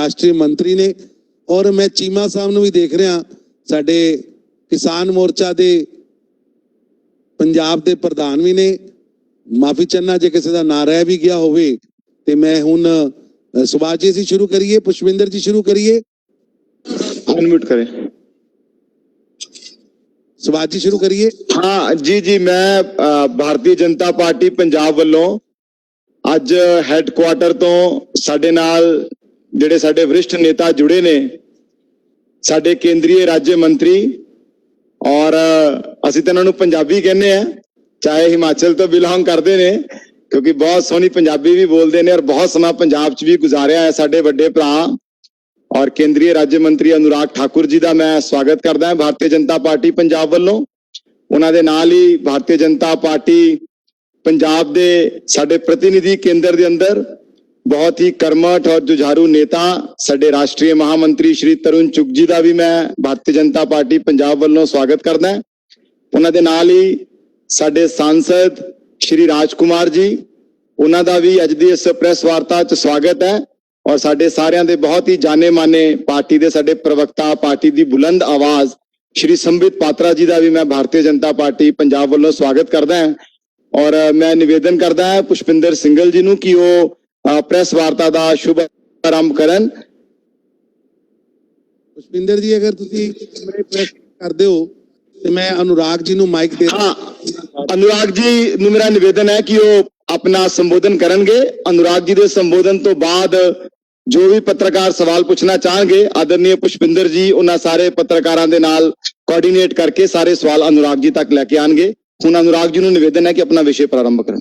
ਰਾਸ਼ਟਰੀ ਮੰਤਰੀ ਨੇ ਔਰ ਮੈਂ ਚੀਮਾ ਸਾਹਿਬ ਨੂੰ ਵੀ ਦੇਖ ਰਿਹਾ ਸਾਡੇ ਕਿਸਾਨ ਮੋਰਚਾ ਦੇ ਪੰਜਾਬ ਦੇ ਪ੍ਰਧਾਨ ਵੀ ਨੇ। ਮਾਫੀ ਚੰਨਾ ਜੇ ਕਿਸੇ ਦਾ ਨਾਂ ਰਹਿ ਵੀ ਗਿਆ ਹੋਵੇ ਤੇ ਮੈਂ ਹੁਣ ਸੁਭਾਜ ਜੀ ਸ਼ੁਰੂ ਕਰੀਏ ਪੁਸ਼ਪਿੰਦਰ ਜੀ ਸ਼ੁਰੂ ਕਰੀਏ। ਅਨਮਿਊਟ ਕਰੇ। ਸੁਭਾਜ ਜੀ ਸ਼ੁਰੂ ਕਰੀਏ। ਹਾਂ ਜੀ ਜੀ ਮੈਂ ਭਾਰਤੀ ਜਨਤਾ ਪਾਰਟੀ ਪੰਜਾਬ ਵੱਲੋਂ ਅੱਜ ਹੈੱਡਕੁਆਟਰ ਤੋਂ ਸਾਡੇ ਨਾਲ ਜਿਹੜੇ ਸਾਡੇ ਵਰਿਸ਼ਠ ਨੇਤਾ ਜੁੜੇ ਨੇ, ਸਾਡੇ ਕੇਂਦਰੀ ਰਾਜ ਮੰਤਰੀ ਔਰ ਅਸੀਂ ਤਾਂ ਇਹਨਾਂ ਨੂੰ ਪੰਜਾਬੀ ਕਹਿੰਦੇ ਆ, ਚਾਹੇ ਹਿਮਾਚਲ ਤੋਂ ਬਿਲੋਂਗ ਕਰਦੇ ਨੇ, ਕਿਉਂਕਿ ਬਹੁਤ ਸੋਹਣੀ ਪੰਜਾਬੀ ਵੀ ਬੋਲਦੇ ਨੇ ਔਰ ਬਹੁਤ ਸਮਾਂ ਪੰਜਾਬ 'ਚ ਵੀ ਗੁਜ਼ਾਰਿਆ ਹੈ ਸਾਡੇ ਵੱਡੇ ਭਰਾ। ਔਰ ਕੇਂਦਰੀ ਰਾਜ ਮੰਤਰੀ ਅਨੁਰਾਗ ਠਾਕੁਰ ਜੀ ਦਾ ਮੈਂ ਸਵਾਗਤ ਕਰਦਾ ਹਾਂ ਭਾਰਤੀ ਜਨਤਾ ਪਾਰਟੀ ਪੰਜਾਬ ਵੱਲੋਂ। ਉਹਨਾਂ ਦੇ ਨਾਲ ਹੀ ਭਾਰਤੀ ਜਨਤਾ ਪਾਰਟੀ ਪੰਜਾਬ ਦੇ ਸਾਡੇ ਪ੍ਰਤੀਨਿਧੀ ਕੇਂਦਰ ਦੇ ਅੰਦਰ ਬਹੁਤ ਹੀ ਕਰਮਠ ਔਰ ਜੁਝਾਰੂ ਨੇਤਾ ਸਾਡੇ ਰਾਸ਼ਟਰੀ ਮਹਾਮੰਤਰੀ ਸ਼੍ਰੀ ਤਰੁਣ ਚੁਗ ਜੀ ਦਾ ਵੀ ਮੈਂ ਭਾਰਤੀ ਜਨਤਾ ਪਾਰਟੀ ਪੰਜਾਬ ਵੱਲੋਂ ਸਵਾਗਤ ਕਰਦਾ ਉਹਨਾਂ ਦੇ ਨਾਲ ਹੀ ਸਾਡੇ ਸਾਂਸਦ ਸ਼੍ਰੀ ਰਾਜਕੁਮਾਰ ਜੀ, ਉਹਨਾਂ ਦਾ ਵੀ ਅੱਜ ਦੀ ਇਸ ਪ੍ਰੈਸ ਵਾਰਤਾ 'ਚ ਸਵਾਗਤ ਹੈ ਔਰ ਸਾਡੇ ਸਾਰਿਆਂ ਦੇ ਬਹੁਤ ਹੀ ਜਾਣੇ ਮਾਨੇ ਪਾਰਟੀ ਦੇ ਸਾਡੇ ਪ੍ਰਵਕਤਾ ਪਾਰਟੀ ਦੀ ਬੁਲੰਦ ਆਵਾਜ਼ ਸ਼੍ਰੀ ਸੰਬਿਤ ਪਾਤਰਾ ਜੀ ਦਾ ਵੀ ਮੈਂ ਭਾਰਤੀ ਜਨਤਾ ਪਾਰਟੀ ਪੰਜਾਬ ਵੱਲੋਂ ਸਵਾਗਤ ਕਰਦਾ ਹਾਂ। ਔਰ ਮੈਂ ਨਿਵੇਦਨ ਕਰਦਾ ਹਾਂ ਪੁਸ਼ਪਿੰਦਰ ਸਿੰਗਲ ਜੀ ਨੂੰ ਕਿ ਉਹ ਪ੍ਰੈਸ ਵਾਰਤਾ ਦਾ ਸ਼ੁਭ ਆਰੰਭ ਕਰਨ। ਪੁਸ਼ਪਿੰਦਰ ਜੀ, ਅਗਰ ਤੁਸੀਂ ਮੇਰੇ ਪ੍ਰੈਸ ਕਰਦੇ ਹੋ, ਤੇ ਮੈਂ ਅਨੁਰਾਗ ਜੀ ਨੂੰ ਮਾਈਕ ਦੇ ਹਾਂ, ਅਨੁਰਾਗ ਜੀ ਨੂੰ ਮੇਰਾ ਨਿਵੇਦਨ ਹੈ ਕਿ ਉਹ ਆਪਣਾ ਸੰਬੋਧਨ ਕਰਨਗੇ। ਅਨੁਰਾਗ ਜੀ ਦੇ ਸੰਬੋਧਨ ਤੋਂ ਬਾਅਦ ਜੋ ਵੀ ਪੱਤਰਕਾਰ ਸਵਾਲ ਪੁੱਛਣਾ ਚਾਹਣਗੇ ਆਦਰਨੀय ਪੁਸ਼ਪਿੰਦਰ ਜੀ, ਉਹਨਾਂ ਸਾਰੇ ਪੱਤਰਕਾਰਾਂ ਦੇ ਨਾਲ ਕੋਆਰਡੀਨੇਟ ਕਰਕੇ ਸਾਰੇ ਸਵਾਲ ਅਨੁਰਾਗ ਜੀ ਤੱਕ ਲੈ ਕੇ ਆਣਗੇ। ਹੁਣ ਅਨੁਰਾਗ ਜੀ ਨੂੰ ਨਿਵੇਦਨ ਹੈ ਕਿ ਆਪਣਾ ਵਿਸ਼ੇ ਪ੍ਰਾਰੰਭ ਕਰਨ।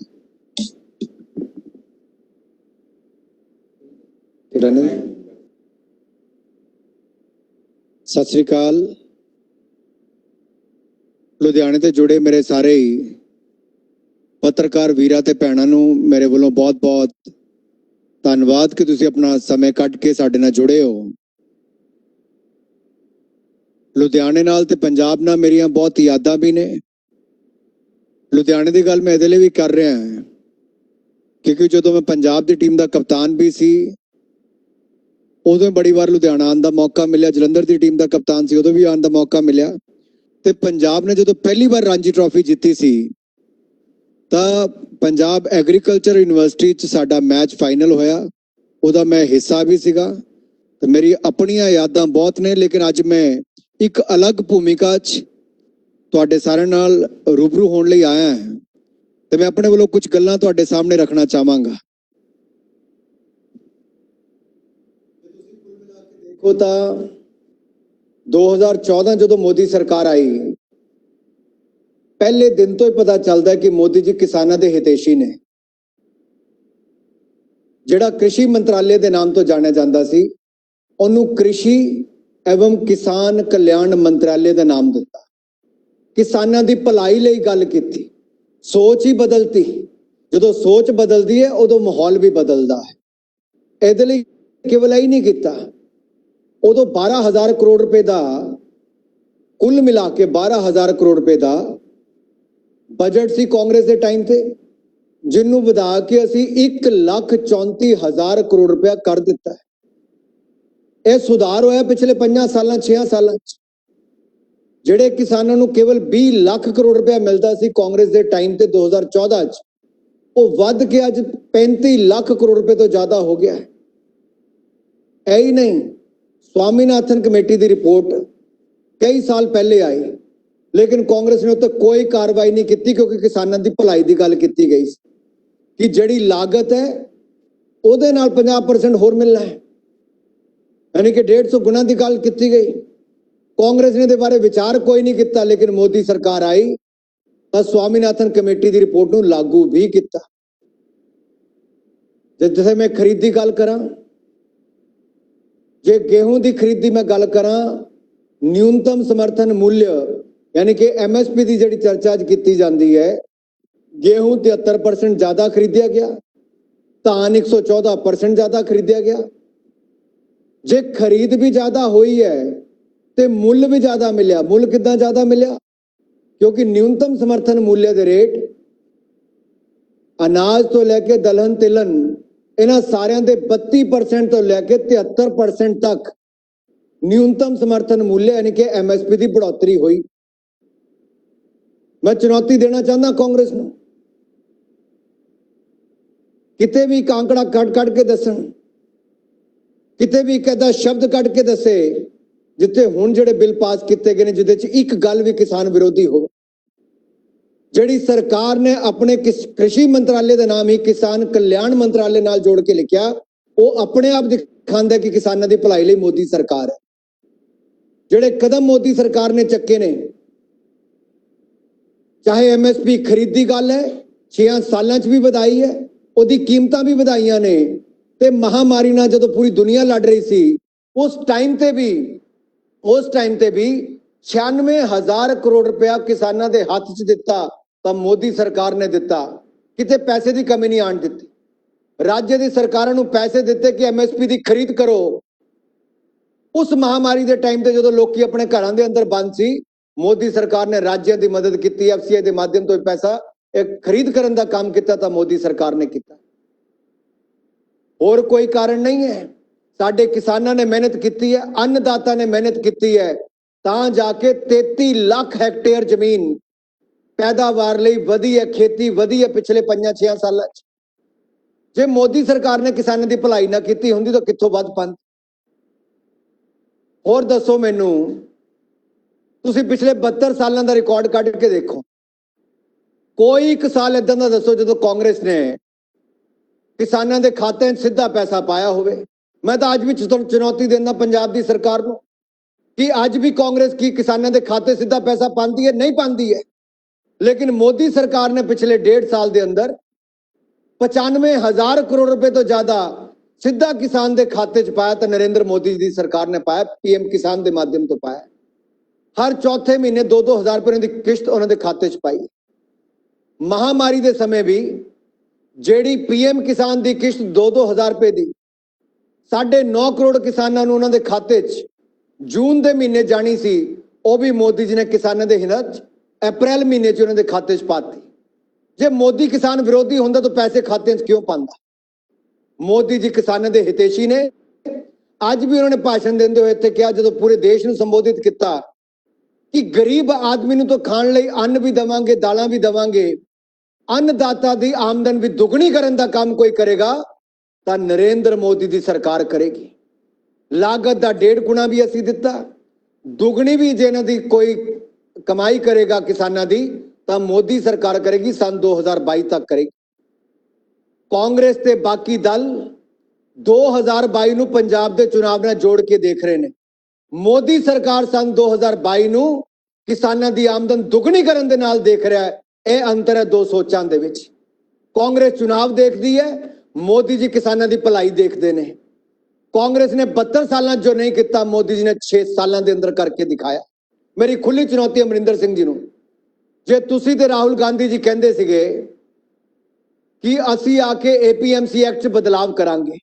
ਸਤਿ ਸ੍ਰੀ ਅਕਾਲ। ਲੁਧਿਆਣੇ ਤੇ ਜੁੜੇ ਮੇਰੇ ਸਾਰੇ ਹੀ ਪੱਤਰਕਾਰ ਵੀਰਾਂ ਤੇ ਭੈਣਾਂ ਨੂੰ ਮੇਰੇ ਵੱਲੋਂ ਬਹੁਤ-ਬਹੁਤ ਧੰਨਵਾਦ ਕਿ ਤੁਸੀਂ ਆਪਣਾ ਸਮੇਂ ਕੱਢ ਕੇ ਸਾਡੇ ਨਾਲ ਜੁੜੇ ਹੋ। ਲੁਧਿਆਣੇ ਨਾਲ ਤੇ ਪੰਜਾਬ ਨਾਲ ਮੇਰੀਆਂ ਬਹੁਤ ਯਾਦਾਂ ਵੀ ਨੇ। ਲੁਧਿਆਣੇ ਦੀ ਗੱਲ ਮੈਂ ਇਹਦੇ ਲਈ ਵੀ ਕਰ ਰਿਹਾ ਹਾਂ, ਕਿਉਂਕਿ ਜਦੋਂ ਮੈਂ ਪੰਜਾਬ ਦੀ ਟੀਮ ਦਾ ਕਪਤਾਨ ਵੀ ਸੀ ਉਦੋਂ ਬੜੀ ਵਾਰ ਲੁਧਿਆਣਾ ਆਉਣ ਦਾ ਮੌਕਾ ਮਿਲਿਆ, ਜਲੰਧਰ ਦੀ ਟੀਮ ਦਾ ਕਪਤਾਨ ਸੀ, ਉਦੋਂ ਵੀ ਆਉਣ ਦਾ ਮੌਕਾ ਮਿਲਿਆ। ਤੇ ਪੰਜਾਬ ਨੇ ਜਦੋਂ ਪਹਿਲੀ ਵਾਰ ਰਾਂਝੀ ਟਰਾਫੀ ਜਿੱਤੀ ਸੀ, ਤਾਂ ਪੰਜਾਬ ਐਗਰੀਕਲਚਰ ਯੂਨੀਵਰਸਿਟੀ 'ਚ ਸਾਡਾ ਮੈਚ ਫਾਈਨਲ ਹੋਇਆ। ਉਹਦਾ ਮੈਂ ਹਿੱਸਾ ਵੀ ਸੀਗਾ। ਤੇ ਮੇਰੀ ਆਪਣੀਆਂ ਯਾਦਾਂ ਬਹੁਤ ਨੇ, ਲੇਕਿਨ ਅੱਜ ਮੈਂ ਇੱਕ ਅਲੱਗ ਭੂਮਿਕਾ 'ਚ ਤੁਹਾਡੇ ਸਾਰਿਆਂ ਨਾਲ ਰੂਬਰੂ ਹੋਣ ਲਈ ਆਇਆ ਹਾਂ। ਤੇ ਮੈਂ ਆਪਣੇ ਵੱਲੋਂ ਕੁਝ ਗੱਲਾਂ ਤੁਹਾਡੇ ਸਾਹਮਣੇ ਰੱਖਣਾ ਚਾਹਾਂਗਾ। ਦੇਖੋ ਤਾਂ 2014 ਜਦੋਂ ਮੋਦੀ ਸਰਕਾਰ ਆਈ, ਪਹਿਲੇ ਦਿਨ ਤੋਂ ਹੀ ਪਤਾ ਚੱਲਦਾ ਕਿ ਮੋਦੀ ਜੀ ਕਿਸਾਨਾਂ ਦੇ ਹਿਤੈਸ਼ੀ ਨੇ। ਜਿਹੜਾ ਕ੍ਰਿਸ਼ੀ ਮੰਤਰਾਲੇ ਦੇ ਨਾਮ ਤੋਂ ਜਾਣਿਆ ਜਾਂਦਾ ਸੀ, ਉਹਨੂੰ ਕ੍ਰਿਸ਼ੀ ਐਵਮ ਕਿਸਾਨ ਕਲਿਆਣ ਮੰਤਰਾਲੇ ਦਾ ਨਾਮ ਦਿੱਤਾ। ਕਿਸਾਨਾਂ ਦੀ ਭਲਾਈ ਲਈ ਗੱਲ ਕੀਤੀ। ਸੋਚ ਹੀ ਬਦਲਤੀ। ਜਦੋਂ ਸੋਚ ਬਦਲਦੀ ਹੈ, ਉਦੋਂ ਮਾਹੌਲ ਵੀ ਬਦਲਦਾ ਹੈ। ਇਹਦੇ ਲਈ ਕੇਵਲ ਹੀ ਨਹੀਂ ਕੀਤਾ। ਉਦੋਂ 12000 ਕਰੋੜ ਰੁਪਏ ਦਾ ਕੁੱਲ ਮਿਲਾ ਕੇ 12000 ਕਰੋੜ ਰੁਪਏ ਦਾ ਬਜਟ ਸੀ ਕਾਂਗਰਸ ਦੇ ਟਾਈਮ ਤੇ, ਜਿਹਨੂੰ ਵਧਾ ਕੇ ਅਸੀਂ 134000 ਕਰੋੜ ਰੁਪਇਆ ਕਰ ਦਿੱਤਾ ਹੈ। ਇਹ ਸੁਧਾਰ ਹੋਇਆ ਪਿਛਲੇ 5 ਸਾਲਾਂ 6 ਸਾਲਾਂ ਚ। ਜਿਹੜੇ ਕਿਸਾਨਾਂ ਨੂੰ ਕੇਵਲ 20 ਲੱਖ ਕਰੋੜ ਰੁਪਇਆ ਮਿਲਦਾ ਸੀ ਕਾਂਗਰਸ ਦੇ ਟਾਈਮ ਤੇ 2014 ਚ, ਉਹ ਵੱਧ ਕੇ ਅੱਜ 35 ਲੱਖ ਕਰੋੜ ਰੁਪਏ ਤੋਂ ਜ਼ਿਆਦਾ ਹੋ ਗਿਆ ਹੈ। ਇਹ ਹੀ ਨਹੀਂ। ਸਵਾਮੀਨਾਥਨ ਕਮੇਟੀ ਦੀ ਰਿਪੋਰਟ ਕਈ ਸਾਲ ਪਹਿਲੇ ਆਈ, ਲੇਕਿਨ ਕਾਂਗਰਸ ਨੇ ਉੱਤੇ ਕੋਈ ਕਾਰਵਾਈ ਨਹੀਂ ਕੀਤੀ ਕਿਉਂਕਿ ਕਿਸਾਨਾਂ ਦੀ ਭਲਾਈ ਦੀ ਗੱਲ ਕੀਤੀ ਗਈ ਸੀ ਕਿ ਜਿਹੜੀ ਲਾਗਤ ਹੈ, ਉਹਦੇ ਨਾਲ 50% ਹੋਰ ਮਿਲਣਾ ਹੈ। ਯਾਨੀ ਕਿ 150 ਗੁਣਾ ਦੀ ਗੱਲ ਕੀਤੀ ਗਈ। ਕਾਂਗਰਸ ਨੇ ਦੇ ਬਾਰੇ ਵਿਚਾਰ ਕੋਈ ਨਹੀਂ ਕੀਤਾ, ਲੇਕਿਨ ਮੋਦੀ ਸਰਕਾਰ ਆਈ, ਤਾਂ ਸਵਾਮੀਨਾਥਨ ਕਮੇਟੀ ਦੀ ਰਿਪੋਰਟ ਨੂੰ ਲਾਗੂ ਵੀ ਕੀਤਾ। ਜੇ ਜਿਵੇਂ ਮੈਂ ਖਰੀਦ ਦੀ ਗੱਲ ਕਰਾਂ ਜੇ ਗੇਹੂੰ ਦੀ ਖਰੀਦ ਦੀ ਮੈਂ ਗੱਲ ਕਰਾਂ ਨਿਊਨਤਮ ਸਮਰਥਨ ਮੁੱਲ ਯਾਨੀ ਕਿ ਐਮਐਸਪੀ ਦੀ ਜਿਹੜੀ ਚਰਚਾ ਅੱਜ ਕੀਤੀ ਜਾਂਦੀ ਹੈ, ਗੇਹੂੰ 73% ਜ਼ਿਆਦਾ ਖਰੀਦਿਆ ਗਿਆ, ਧਾਨ 114% ਜ਼ਿਆਦਾ ਖਰੀਦਿਆ ਗਿਆ। ਜੇ ਖਰੀਦ ਵੀ ਜ਼ਿਆਦਾ ਹੋਈ ਹੈ, ਤੇ ਮੁੱਲ ਵੀ ਜ਼ਿਆਦਾ ਮਿਲਿਆ। ਮੁੱਲ ਕਿੱਦਾਂ ਜ਼ਿਆਦਾ ਮਿਲਿਆ? ਕਿਉਂਕਿ ਨਿਊਨਤਮ ਸਮਰਥਨ ਮੁੱਲ ਦੇ ਰੇਟ ਅਨਾਜ ਤੋਂ ਲੈ ਕੇ ਦਲਹਨ ਤਿਲਨ ਇਹਨਾਂ ਸਾਰਿਆਂ ਦੇ 32% ਤੋਂ ਲੈ ਕੇ 73% ਤੱਕ ਨਿਊਨਤਮ ਸਮਰਥਨ ਮੁੱਲ ਯਾਨੀ ਕਿ ਐਮਐਸਪੀ ਦੀ ਬੜੋਤਰੀ ਹੋਈ। ਮੈਂ ਚੁਣੌਤੀ ਦੇਣਾ ਚਾਹੁੰਦਾ ਕਾਂਗਰਸ ਨੂੰ। ਕਿਤੇ ਵੀ ਕਾਂਕੜਾ ਕੱਢ ਕੱਢ ਕੇ ਦੱਸਣ, ਕਿਤੇ ਵੀ ਕਹਦਾ ਸ਼ਬਦ ਕੱਢ ਕੇ ਦੱਸੇ, ਜਿੱਥੇ ਹੁਣ ਜਿਹੜੇ ਬਿੱਲ ਪਾਸ ਕੀਤੇ ਗਏ ਨੇ, ਜਿਹਦੇ 'ਚ ਇੱਕ ਗੱਲ ਵੀ ਕਿਸਾਨ ਵਿਰੋਧੀ ਹੋਵੇ। ਜਿਹੜੀ ਸਰਕਾਰ ਨੇ ਆਪਣੇ ਕਿਸ- ਕ੍ਰਿਸ਼ੀ ਮੰਤਰਾਲੇ ਦਾ ਨਾਮ ਹੀ ਕਿਸਾਨ ਕਲਿਆਣ ਮੰਤਰਾਲੇ ਨਾਲ ਜੋੜ ਕੇ ਲਿਖਿਆ, ਉਹ ਆਪਣੇ ਆਪ ਦਿਖਾਉਂਦਾ ਕਿ ਕਿਸਾਨਾਂ ਦੀ ਭਲਾਈ ਲਈ ਮੋਦੀ ਸਰਕਾਰ ਹੈ। ਜਿਹੜੇ ਕਦਮ ਮੋਦੀ ਸਰਕਾਰ ਨੇ ਚੱਕੇ ਨੇ, ਚਾਹੇ ਐਮਐਸਪੀ ਦੀ ਗੱਲ ਹੈ 6 ਸਾਲਾਂ 'ਚ ਵੀ ਵਧਾਈ ਹੈ, ਉਹਦੀ ਕੀਮਤਾਂ ਵੀ ਵਧਾਈਆਂ ਨੇ, ਤੇ ਮਹਾਮਾਰੀ ਨਾਲ ਜਦੋਂ ਪੂਰੀ ਦੁਨੀਆ ਲੜ ਰਹੀ ਸੀ, ਉਸ ਟਾਈਮ ਤੇ ਵੀ, ਉਸ ਟਾਈਮ ਤੇ ਵੀ 96000 ਕਰੋੜ ਰੁਪਇਆ ਕਿਸਾਨਾਂ ਦੇ ਹੱਥ 'ਚ ਦਿੱਤਾ ਤਾਂ ਮੋਦੀ ਸਰਕਾਰ ਨੇ ਦਿੱਤਾ। ਕਿਤੇ ਪੈਸੇ ਦੀ ਕਮੀ ਨਹੀਂ ਆਣ ਦਿੱਤੀ। ਰਾਜ ਦੀ ਸਰਕਾਰਾਂ ਨੂੰ ਪੈਸੇ ਦਿੱਤੇ ਕਿ ਐਮਐਸਪੀ ਦੀ ਖਰੀਦ ਕਰੋ। ਉਸ ਮਹਾਮਾਰੀ ਦੇ ਟਾਈਮ ਤੇ ਜਦੋਂ ਲੋਕੀ ਆਪਣੇ ਘਰਾਂ ਦੇ ਅੰਦਰ ਬੰਦ ਸੀ, ਮੋਦੀ ਸਰਕਾਰ ਨੇ ਰਾਜਾਂ ਦੀ ਮਦਦ ਕੀਤੀ ਐਫਸੀਆਈ ਦੇ ਮਾਧਿਅਮ ਤੋਂ ਪੈਸਾ, ਇਹ ਖਰੀਦ ਕਰਨ ਦਾ ਕੰਮ ਕੀਤਾ ਤਾਂ ਮੋਦੀ ਸਰਕਾਰ ਨੇ ਕੀਤਾ। ਹੋਰ ਕੋਈ ਕਾਰਨ ਨਹੀਂ ਹੈ। ਸਾਡੇ ਕਿਸਾਨਾਂ ਨੇ ਮਿਹਨਤ ਕੀਤੀ ਹੈ, ਅੰਨਦਾਤਾ ਨੇ ਮਿਹਨਤ ਕੀਤੀ ਹੈ। ਤਾਂ ਜਾ ਕੇ 33 ਲੱਖ ਹੈਕਟੇਅਰ ਜ਼ਮੀਨ ਪੈਦਾਵਾਰ ਲਈ ਵਧੀਆ ਖੇਤੀ ਵਧੀ ਹੈ ਪਿਛਲੇ 5-6 ਸਾਲਾਂ 'ਚ। ਜੇ ਮੋਦੀ ਸਰਕਾਰ ਨੇ ਕਿਸਾਨਾਂ ਦੀ ਭਲਾਈ ਨਾ ਕੀਤੀ ਹੁੰਦੀ ਤਾਂ ਕਿੱਥੋਂ ਵੱਧ ਪੰਦ ਹੋਰ ਦੱਸੋ ਮੈਨੂੰ, ਤੁਸੀਂ ਪਿਛਲੇ 72 ਸਾਲਾਂ ਦਾ ਰਿਕਾਰਡ ਕੱਢ ਕੇ ਦੇਖੋ। ਕੋਈ ਇੱਕ ਸਾਲ ਇਦਾਂ ਦਾ ਦੱਸੋ ਜਦੋਂ ਕਾਂਗਰਸ ਨੇ ਕਿਸਾਨਾਂ ਦੇ ਖਾਤਿਆਂ 'ਚ ਸਿੱਧਾ ਪੈਸਾ ਪਾਇਆ ਹੋਵੇ। ਮੈਂ ਤਾਂ ਅੱਜ ਵੀ ਤੁਹਾਨੂੰ ਚੁਣੌਤੀ ਦਿੰਦਾ ਪੰਜਾਬ ਦੀ ਸਰਕਾਰ ਨੂੰ ਕਿ ਅੱਜ ਵੀ ਕਾਂਗਰਸ ਕੀ ਕਿਸਾਨਾਂ ਦੇ ਖਾਤੇ ਸਿੱਧਾ ਪੈਸਾ ਪਾਉਂਦੀ ਹੈ, ਨਹੀਂ ਪਾਉਂਦੀ ਹੈ? ਲੇਕਿਨ ਮੋਦੀ ਸਰਕਾਰ ਨੇ ਪਿਛਲੇ ਡੇਢ ਸਾਲ ਦੇ ਅੰਦਰ 95000 ਕਰੋੜ ਰੁਪਏ ਤੋਂ ਜ਼ਿਆਦਾ ਸਿੱਧਾ ਕਿਸਾਨ ਦੇ ਖਾਤੇ 'ਚ ਪਾਇਆ ਤਾਂ ਨਰਿੰਦਰ ਮੋਦੀ ਜੀ ਦੀ ਸਰਕਾਰ ਨੇ ਪਾਇਆ, ਪੀਐਮ ਕਿਸਾਨ ਦੇ ਮਾਧਿਅਮ ਤੋਂ ਪਾਇਆ। ਹਰ ਚੌਥੇ ਮਹੀਨੇ 2-2000 ਰੁਪਏ ਦੀ ਕਿਸ਼ਤ ਉਹਨਾਂ ਦੇ ਖਾਤੇ 'ਚ ਪਾਈ। ਮਹਾਮਾਰੀ ਦੇ ਸਮੇਂ ਵੀ ਜਿਹੜੀ ਪੀਐਮ ਕਿਸਾਨ ਦੀ ਕਿਸ਼ਤ 2-2000 ਰੁਪਏ ਦੀ 9.5 ਕਰੋੜ ਕਿਸਾਨਾਂ ਨੂੰ ਉਹਨਾਂ ਦੇ ਖਾਤੇ 'ਚ ਜੂਨ ਦੇ ਮਹੀਨੇ ਜਾਣੀ ਸੀ, ਉਹ ਵੀ ਮੋਦੀ ਜੀ ਨੇ ਕਿਸਾਨਾਂ ਦੇ ਹਿੱਤਾਂ 'ਚ ਅਪ੍ਰੈਲ ਮਹੀਨੇ 'ਚ ਉਹਨਾਂ ਦੇ ਖਾਤੇ 'ਚ ਪਾਤੀ। ਜੇ ਮੋਦੀ ਕਿਸਾਨ ਵਿਰੋਧੀ ਹੁੰਦਾ ਤਾਂ ਪੈਸੇ ਖਾਤੇ 'ਚ ਕਿਉਂ ਪਾਉਂਦਾ? ਮੋਦੀ ਜੀ ਕਿਸਾਨਾਂ ਦੇ ਹਿਤੇਸ਼ੀ ਨੇ। ਅੱਜ ਵੀ ਉਹਨਾਂ ਨੇ ਭਾਸ਼ਣ ਦਿੰਦੇ ਹੋਏ ਇੱਥੇ ਕਿਹਾ, ਜਦੋਂ ਪੂਰੇ ਦੇਸ਼ ਨੂੰ ਸੰਬੋਧਿਤ ਕੀਤਾ ਕਿ ਗਰੀਬ ਆਦਮੀ ਨੂੰ ਤਾਂ ਖਾਣ ਲਈ ਅੰਨ ਵੀ ਦਵਾਂਗੇ, ਦਾਲਾਂ ਵੀ ਦਵਾਂਗੇ, ਅੰਨਦਾਤਾ ਦੀ ਆਮਦਨ ਵੀ ਦੁੱਗਣੀ ਕਰਨ ਦਾ ਕੰਮ ਕੋਈ ਕਰੇਗਾ, ਤਾਂ ਨਰਿੰਦਰ ਮੋਦੀ ਦੀ ਸਰਕਾਰ ਕਰੇਗੀ। ਲਾਗਤ ਦਾ ਡੇਢ ਗੁਣਾ ਵੀ ਅਸੀਂ ਦਿੱਤਾ। ਦੁੱਗਣੀ ਵੀ ਜੇ ਇਹਨਾਂ ਦੀ ਕੋਈ ਕਮਾਈ ਕਰੇਗਾ ਕਿਸਾਨਾਂ ਦੀ, ਤਾਂ ਮੋਦੀ ਸਰਕਾਰ ਕਰੇਗੀ, ਸਨ 2022 ਤੱਕ ਕਰੇਗੀ। ਕਾਂਗਰਸ ਤੇ ਬਾਕੀ ਦਲ 2022 ਨੂੰ ਪੰਜਾਬ ਦੇ ਚੁਣਾਵ ਨਾਲ ਜੋੜ ਕੇ ਦੇਖ ਰਹੇ ਨੇ। ਮੋਦੀ ਸਰਕਾਰ ਸਨ 2022 ਨੂੰ ਕਿਸਾਨਾਂ ਦੀ ਆਮਦਨ ਦੁੱਗਣੀ ਕਰਨ ਦੇ ਨਾਲ ਦੇਖ ਰਿਹਾ ਹੈ। ਇਹ ਅੰਤਰ ਹੈ ਦੋ ਸੋਚਾਂ ਦੇ ਵਿੱਚ। ਕਾਂਗਰਸ ਚੁਣਾਵ ਦੇਖਦੀ ਹੈ, ਮੋਦੀ ਜੀ ਕਿਸਾਨਾਂ ਦੀ ਭਲਾਈ ਦੇਖਦੇ ਨੇ। ਕਾਂਗਰਸ ਨੇ 72 ਸਾਲਾਂ ਜੋ ਨਹੀਂ ਕੀਤਾ, ਮੋਦੀ ਜੀ ਨੇ 6 ਸਾਲਾਂ ਦੇ ਅੰਦਰ ਕਰਕੇ ਦਿਖਾਇਆ। ਮੇਰੀ ਖੁੱਲੀ ਚੁਣੌਤੀ ਅਮਰਿੰਦਰ ਸਿੰਘ ਜੀ ਨੂੰ। ਜੇ ਤੁਸੀਂ ਤੇ ਰਾਹੁਲ ਗਾਂਧੀ ਜੀ ਕਹਿੰਦੇ ਸੀਗੇ ਕਿ ਅਸੀਂ ਆ ਕੇ ਏਪੀਐਮਸੀ ਐਕਟ 'ਚ ਬਦਲਾਵ ਕਰਾਂਗੇ।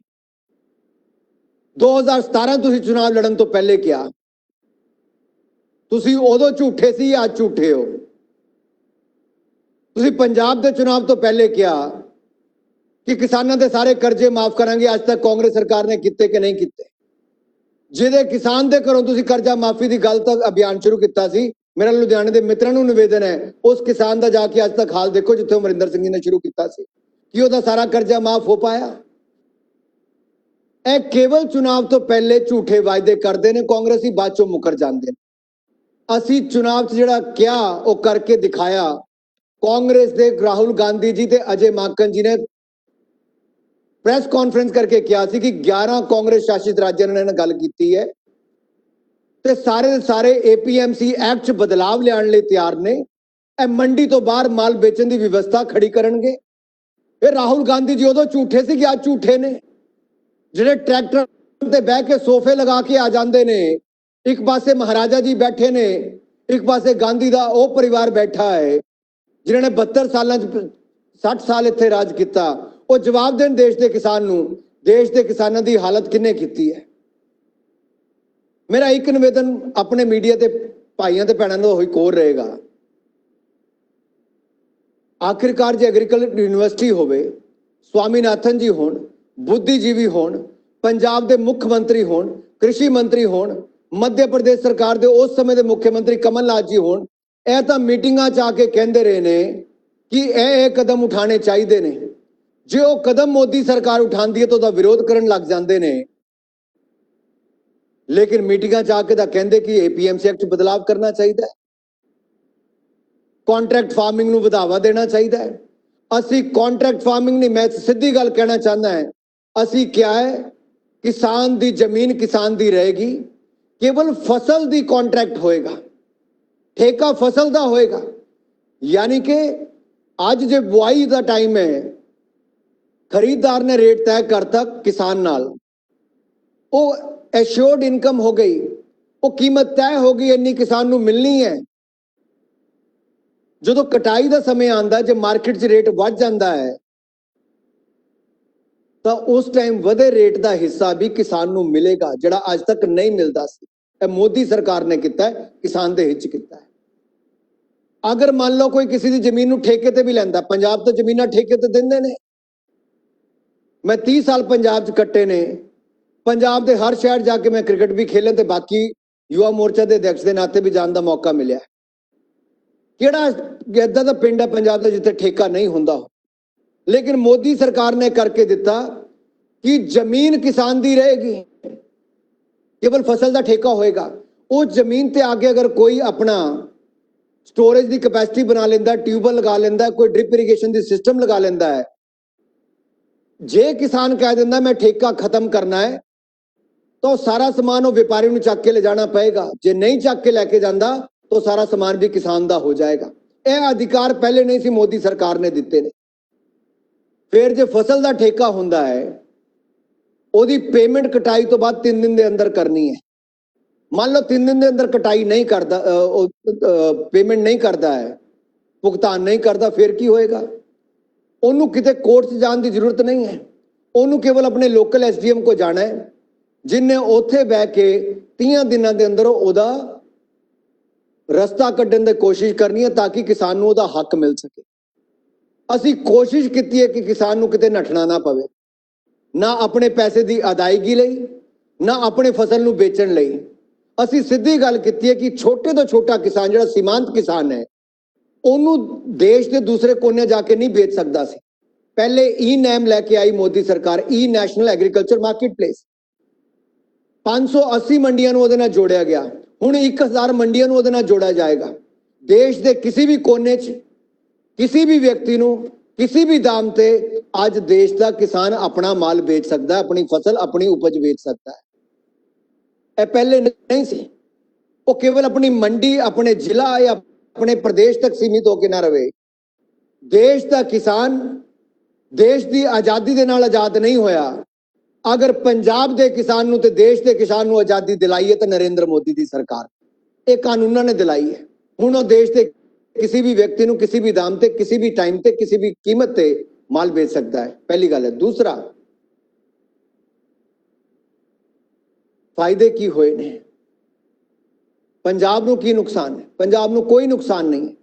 2017 ਤੁਸੀਂ ਚੁਣਾਵ ਲੜਨ ਤੋਂ ਪਹਿਲੇ ਕਿਹਾ। ਤੁਸੀਂ ਉਦੋਂ ਝੂਠੇ ਸੀ, ਅੱਜ ਝੂਠੇ ਹੋ। ਤੁਸੀਂ ਪੰਜਾਬ ਦੇ ਚੁਣਾਵ ਤੋਂ ਪਹਿਲੇ ਕਿਹਾ ਕਿ ਕਿਸਾਨਾਂ ਦੇ ਸਾਰੇ ਕਰਜ਼ੇ ਮਾਫ ਕਰਾਂਗੇ, ਅੱਜ ਤੱਕ ਕਾਂਗਰਸ ਸਰਕਾਰ ਨੇ ਕੀਤੇ ਕਿ ਨਹੀਂ ਕੀਤੇ। ਜਿਹਦੇ ਕਿਸਾਨ ਦੇ ਘਰੋਂ ਤੁਸੀਂ ਕਰਜ਼ਾ ਮਾਫੀ ਦੀ ਗੱਲ ਤੱਕ ਅਭਿਆਨ ਸ਼ੁਰੂ ਕੀਤਾ ਸੀ, ਮੇਰਾ ਲੁਧਿਆਣੇ ਦੇ ਮਿੱਤਰਾਂ ਨੂੰ ਨਿਵੇਦਨ ਹੈ, ਉਸ ਕਿਸਾਨ ਦਾ ਜਾ ਕੇ ਅੱਜ ਤੱਕ ਹਾਲ ਦੇਖੋ, ਜਿੱਥੇ ਅਮਰਿੰਦਰ ਸਿੰਘ ਜੀ ਨੇ ਸ਼ੁਰੂ ਕੀਤਾ ਸੀ। ਕਿ ਉਹਦਾ ਸਾਰਾ ਕਰਜ਼ਾ ਮਾਫ ਹੋ ਪਾਇਆ? ਇਹ ਕੇਵਲ ਚੁਣਾਵ ਤੋਂ ਪਹਿਲੇ ਝੂਠੇ ਵਾਅਦੇ ਕਰਦੇ ਨੇ ਕਾਂਗਰਸੀ, ਬਾਅਦ ਚੋਂ ਮੁਕਰ ਜਾਂਦੇ ਨੇ। ਅਸੀਂ ਚੁਣਾਵ 'ਚ ਜਿਹੜਾ ਕਿਹਾ, ਉਹ ਕਰਕੇ ਦਿਖਾਇਆ। ਕਾਂਗਰਸ ਦੇ ਰਾਹੁਲ ਗਾਂਧੀ ਜੀ ਤੇ ਅਜੇ ਮਾਕਨ ਜੀ ਨੇ ਪ੍ਰੈਸ ਕਾਨਫਰੰਸ ਕਰਕੇ ਕਿਹਾ ਸੀ ਕਿ 11 ਕਾਂਗਰਸ ਸ਼ਾਸਿਤ ਰਾਜਾਂ ਨੇ ਇਹਨਾਂ ਨਾਲ ਗੱਲ ਕੀਤੀ ਹੈ ਤੇ ਸਾਰੇ ਦੇ ਸਾਰੇ ਏਪੀਐਮਸੀ ਐਕਟ 'ਚ ਬਦਲਾਵ ਲਿਆਉਣ ਲਈ ਤਿਆਰ ਨੇ। ਇਹ ਮੰਡੀ ਤੋਂ ਬਾਹਰ ਮਾਲ ਵੇਚਣ ਦੀ ਵਿਵਸਥਾ ਖੜੀ ਕਰਨਗੇ। ਇਹ ਰਾਹੁਲ ਗਾਂਧੀ ਜੀ ਉਦੋਂ ਝੂਠੇ ਸੀ ਕਿ ਅੱਜ ਝੂਠੇ ਨੇ। ਜਿਹੜੇ ਟਰੈਕਟਰ ਤੇ ਬਹਿ ਕੇ ਸੋਫੇ ਲਗਾ ਕੇ ਆ ਜਾਂਦੇ ਨੇ, ਇੱਕ ਪਾਸੇ ਮਹਾਰਾਜਾ ਜੀ ਬੈਠੇ ਨੇ, ਇੱਕ ਪਾਸੇ ਗਾਂਧੀ ਦਾ ਉਹ ਪਰਿਵਾਰ ਬੈਠਾ ਹੈ ਜਿਨ੍ਹਾਂ ਨੇ 72 ਸਾਲਾਂ ਚ 60 ਸਾਲ ਇੱਥੇ ਰਾਜ ਕੀਤਾ। ਉਹ ਜਵਾਬ ਦੇਣ ਦੇਸ਼ ਦੇ ਕਿਸਾਨ ਨੂੰ, ਦੇਸ਼ ਦੇ ਕਿਸਾਨਾਂ ਦੀ ਹਾਲਤ ਕਿੰਨੇ ਕੀਤੀ ਹੈ? ਮੇਰਾ ਇੱਕ ਨਿਵੇਦਨ ਆਪਣੇ ਮੀਡੀਆ ਤੇ ਭਾਈਆਂ ਤੇ ਭੈਣਾਂ ਨੂੰ ਹੋਈ ਕੋਰ ਰਹੇਗਾ। ਆਖਿਰਕਾਰ ਜੇ ਐਗਰੀਕਲਚਰ ਯੂਨੀਵਰਸਿਟੀ ਹੋਵੇ, ਸਵਾਮੀਨਾਥਨ ਜੀ ਹੋਣ, ਬੁੱਧੀਜੀਵੀ ਹੋਣ, ਪੰਜਾਬ ਦੇ ਮੁੱਖ ਮੰਤਰੀ ਹੋਣ, ਕ੍ਰਿਸ਼ੀ ਮੰਤਰੀ ਹੋਣ, ਮੱਧ ਪ੍ਰਦੇਸ਼ ਸਰਕਾਰ ਦੇ ਉਸ ਸਮੇਂ ਦੇ ਮੁੱਖ ਮੰਤਰੀ ਕਮਲਨਾਥ ਜੀ ਹੋਣ, ਇਹ ਤਾਂ ਮੀਟਿੰਗਾਂ 'ਚ ਆ ਕੇ ਕਹਿੰਦੇ ਰਹੇ ਨੇ ਕਿ ਇਹ ਇਹ ਕਦਮ ਉਠਾਣੇ ਚਾਹੀਦੇ ਨੇ। ਜੇ ਉਹ ਕਦਮ ਮੋਦੀ ਸਰਕਾਰ ਉਠਾਉਂਦੀ ਹੈ ਤਾਂ ਉਹਦਾ ਵਿਰੋਧ ਕਰਨ ਲੱਗ ਜਾਂਦੇ ਨੇ। ਲੇਕਿਨ ਮੀਟਿੰਗਾਂ 'ਚ ਆ ਕੇ ਤਾਂ ਕਹਿੰਦੇ ਕਿ ਏਪੀਐਮਸੀ ਐਕਟ 'ਚ ਬਦਲਾਵ ਕਰਨਾ ਚਾਹੀਦਾ ਹੈ। ਕੰਟਰੈਕਟ ਫਾਰਮਿੰਗ ਨੂੰ ਵਧਾਵਾ ਦੇਣਾ ਚਾਹੀਦਾ ਹੈ। ਅਸੀਂ ਕੰਟਰੈਕਟ ਫਾਰਮਿੰਗ ਨਹੀਂ, ਮੈਂ ਸਿੱਧੀ ਗੱਲ ਕਹਿਣਾ ਚਾਹੁੰਦਾ ਹਾਂ। ਅਸੀਂ ਕਿਹਾ ਹੈ, ਕਿਸਾਨ ਦੀ ਜ਼ਮੀਨ ਕਿਸਾਨ ਦੀ ਰਹੇਗੀ। ਕੇਵਲ ਫਸਲ ਦੀ ਕੰਟਰੈਕਟ ਹੋਏਗਾ। ਠੇਕਾ ਫਸਲ ਦਾ ਹੋਏਗਾ। ਯਾਨੀ ਕਿ ਅੱਜ ਜੇ ਬੁਆਈ ਦਾ ਟਾਈਮ ਹੈ ਖਰੀਦਦਾਰ ਨੇ ਰੇਟ ਤੈਅ ਕਰਤਾ ਕਿਸਾਨ ਨਾਲ ਉਹ ਐਸ਼ੋਰਡ ਇਨਕਮ ਹੋ ਗਈ ਉਹ ਕੀਮਤ ਤੈਅ ਹੋ ਗਈ ਇੰਨੀ ਕਿਸਾਨ ਨੂੰ ਮਿਲਣੀ ਹੈ ਜਦੋਂ ਕਟਾਈ ਦਾ ਸਮੇਂ ਆਂਦਾ ਜੇ ਮਾਰਕੀਟ 'ਚ ਰੇਟ ਵੱਧ ਜਾਂਦਾ ਹੈ ਤਾਂ ਉਸ ਟਾਈਮ ਵਧੇ ਰੇਟ ਦਾ ਹਿੱਸਾ ਵੀ ਕਿਸਾਨ ਨੂੰ ਮਿਲੇਗਾ ਜਿਹੜਾ ਅੱਜ ਤੱਕ ਨਹੀਂ ਮਿਲਦਾ ਸੀ ਇਹ ਮੋਦੀ ਸਰਕਾਰ ਨੇ ਕੀਤਾ ਕਿਸਾਨ ਦੇ ਹਿੱਤ ਕੀਤਾ ਅਗਰ ਮੰਨ ਲਓ ਕੋਈ ਕਿਸੇ ਦੀ ਜ਼ਮੀਨ ਨੂੰ ਠੇਕੇ ਤੇ ਵੀ ਲੈਂਦਾ ਪੰਜਾਬ ਤੋਂ ਜ਼ਮੀਨਾਂ ਠੇਕੇ ਤੇ ਦਿੰਦੇ ਨੇ ਮੈਂ 30 ਸਾਲ ਪੰਜਾਬ 'ਚ ਕੱਟੇ ਨੇ। ਪੰਜਾਬ ਦੇ ਹਰ ਸ਼ਹਿਰ ਜਾ ਕੇ ਮੈਂ ਕ੍ਰਿਕਟ ਵੀ ਖੇਲਿਆ ਤੇ ਬਾਕੀ ਯੁਵਾ ਮੋਰਚਾ ਦੇ ਅਧਿਕਸ਼ ਦੇ ਨਾਤੇ ਵੀ ਜਾਣ ਦਾ ਮੌਕਾ ਮਿਲਿਆ। ਕਿਹੜਾ ਏਦਾਂ ਦਾ ਪਿੰਡ ਹੈ ਪੰਜਾਬ ਦਾ ਜਿੱਥੇ ਠੇਕਾ ਨਹੀਂ ਹੁੰਦਾ ਲੇਕਿਨ ਮੋਦੀ ਸਰਕਾਰ ਨੇ ਕਰਕੇ ਦਿੱਤਾ ਕਿ ਜ਼ਮੀਨ ਕਿਸਾਨ ਦੀ ਰਹੇਗੀ। ਕੇਵਲ ਫਸਲ ਦਾ ਠੇਕਾ ਹੋਏਗਾ। ਉਹ ਜ਼ਮੀਨ ਤੇ ਆਗੇ ਅਗਰ ਕੋਈ ਆਪਣਾ ਸਟੋਰੇਜ ਦੀ ਕਪੈਸਿਟੀ ਬਣਾ ਲੈਂਦਾ ਟਿਊਬਲ ਲਗਾ ਲੈਂਦਾ, ਕੋਈ ਡ੍ਰਿਪ ਇਰੀਗੇਸ਼ਨ ਦੀ ਸਿਸਟਮ ਲਗਾ ਲੈਂਦਾ ਹੈ ਜੇ ਕਿਸਾਨ ਕਹਿ ਦਿੰਦਾ, ਮੈਂ ਠੇਕਾ ਖਤਮ ਕਰਨਾ ਹੈ, ਤਾਂ ਉਹ ਸਾਰਾ ਸਮਾਨ ਉਹ ਵਪਾਰੀ ਨੂੰ ਚੱਕ ਕੇ ਲੈ ਜਾਣਾ ਪਏਗਾ। ਜੇ ਨਹੀਂ ਚੱਕ ਕੇ ਲੈ ਕੇ ਜਾਂਦਾ, ਤਾਂ ਸਾਰਾ ਸਮਾਨ ਵੀ ਕਿਸਾਨ ਦਾ ਹੋ ਜਾਏਗਾ। ਇਹ ਅਧਿਕਾਰ ਪਹਿਲੇ ਨਹੀਂ ਸੀ, ਮੋਦੀ ਸਰਕਾਰ ਨੇ ਦਿੱਤੇ ਨੇ। ਫਿਰ ਜੇ ਫਸਲ ਦਾ ਠੇਕਾ ਹੁੰਦਾ ਹੈ, ਉਹਦੀ ਪੇਮੈਂਟ ਕਟਾਈ ਤੋਂ ਬਾਅਦ 3 ਦਿਨ ਦੇ ਅੰਦਰ ਕਰਨੀ ਹੈ। ਮੰਨ ਲਓ 3 ਦਿਨ ਦੇ ਅੰਦਰ ਕਟਾਈ ਨਹੀਂ ਕਰਦਾ ਪੇਮੈਂਟ ਨਹੀਂ ਕਰਦਾ ਹੈ, ਭੁਗਤਾਨ ਨਹੀਂ ਕਰਦਾ, ਫਿਰ ਕੀ ਹੋਏਗਾ? ਉਹਨੂੰ ਕਿਤੇ ਕੋਰਟ 'ਚ ਜਾਣ ਦੀ ਜ਼ਰੂਰਤ ਨਹੀਂ ਹੈ। ਉਹਨੂੰ ਕੇਵਲ ਆਪਣੇ ਲੋਕਲ ਐਸਡੀਐਮ ਕੋ ਜਾਣਾ ਹੈ, ਜਿਨੇ ਉੱਥੇ ਬਹਿ ਕੇ 30 ਦਿਨਾਂ ਦੇ ਅੰਦਰ ਉਹਦਾ ਰਸਤਾ ਕੱਢਣ ਦੀ ਕੋਸ਼ਿਸ਼ ਕਰਨੀ ਹੈ ਤਾਂ ਕਿ ਕਿਸਾਨ ਨੂੰ ਉਹਦਾ ਹੱਕ ਮਿਲ ਸਕੇ। ਅਸੀਂ ਕੋਸ਼ਿਸ਼ ਕੀਤੀ ਹੈ ਕਿ ਕਿਸਾਨ ਨੂੰ ਕਿਤੇ ਨੱਠਣਾ ਨਾ ਪਵੇ। ਨਾ ਆਪਣੇ ਪੈਸੇ ਦੀ ਅਦਾਇਗੀ ਲਈ, ਨਾ ਆਪਣੇ ਫਸਲ ਨੂੰ ਵੇਚਣ ਲਈ। ਅਸੀਂ ਸਿੱਧੀ ਗੱਲ ਕੀਤੀ ਹੈ ਕਿ ਛੋਟੇ ਤੋਂ ਛੋਟਾ ਕਿਸਾਨ, ਜਿਹੜਾ ਸੀਮਾਂਤ ਕਿਸਾਨ ਹੈ ਉਹਨੂੰ ਦੇਸ਼ ਦੇ ਦੂਸਰੇ ਕੋਨੇ ਜਾ ਕੇ ਨਹੀਂ ਵੇਚ ਸਕਦਾ ਸੀ। ਪਹਿਲੇ ਈ ਨੈਮ ਲੈ ਕੇ ਆਈ ਮੋਦੀ ਸਰਕਾਰ E national agriculture market place 580 ਮੰਡੀਆਂ ਨੂੰ ਉਹਦੇ ਨਾਲ ਜੋੜਿਆ ਗਿਆ। ਹੁਣ 1000 ਮੰਡੀਆਂ ਨੂੰ ਉਹਦੇ ਨਾਲ ਜੋੜਿਆ ਜਾਏਗਾ। ਦੇਸ਼ ਦੇ ਕਿਸੇ ਵੀ ਕੋਨੇ 'ਚ, ਕਿਸੇ ਵੀ ਵਿਅਕਤੀ ਨੂੰ, ਕਿਸੇ ਵੀ ਦਾਮ ਤੇ ਅੱਜ ਦੇਸ਼ ਦਾ ਕਿਸਾਨ ਆਪਣਾ ਮਾਲ ਵੇਚ ਸਕਦਾ ਆਪਣੀ ਫਸਲ, ਆਪਣੀ ਉਪਜ ਵੇਚ ਸਕਦਾ ਹੈ। ਇਹ ਪਹਿਲੇ ਨਹੀਂ ਸੀ। ਉਹ ਕੇਵਲ ਆਪਣੀ ਮੰਡੀ, ਆਪਣੇ ਜ਼ਿਲ੍ਹਾ ਜਾਂ ਆਪਣੇ ਪ੍ਰਦੇਸ਼ ਤੱਕ ਸੀਮਿਤ ਹੋ ਕੇ ਨਾ ਰਵੇ। ਦੇਸ਼ ਦਾ ਕਿਸਾਨ ਦੇਸ਼ ਦੀ ਆਜ਼ਾਦੀ ਦੇ ਨਾਲ ਆਜ਼ਾਦ ਨਹੀਂ ਹੋਇਆ। ਅਗਰ ਪੰਜਾਬ ਦੇ ਕਿਸਾਨ ਨੂੰ ਤੇ ਦੇਸ਼ ਦੇ ਕਿਸਾਨ ਨੂੰ ਆਜ਼ਾਦੀ ਦਿਲਾਈ ਹੈ ਤਾਂ ਨਰਿੰਦਰ ਮੋਦੀ ਦੀ ਸਰਕਾਰ। ਇਹ ਕਾਨੂੰਨਾਂ ਨੇ ਦਿਲਾਈ ਹੈ। ਹੁਣ ਉਹ ਦੇਸ਼ ਦੇ ਕਿਸੇ ਵੀ ਵਿਅਕਤੀ ਨੂੰ ਕਿਸੇ ਵੀ ਦਾਮ ਤੇ, ਕਿਸੇ ਵੀ ਟਾਈਮ ਤੇ, ਕਿਸੇ ਵੀ ਕੀਮਤ ਤੇ ਮਾਲ ਵੇਚ ਸਕਦਾ ਹੈ। ਪਹਿਲੀ ਗੱਲ ਹੈ। ਦੂਸਰਾ, ਫਾਇਦੇ ਕੀ ਹੋਏ ਨੇ? ਪੰਜਾਬ ਨੂੰ ਕੀ ਨੁਕਸਾਨ ਹੈ? ਪੰਜਾਬ ਨੂੰ ਕੋਈ ਨੁਕਸਾਨ ਨਹੀਂ ਹੈ।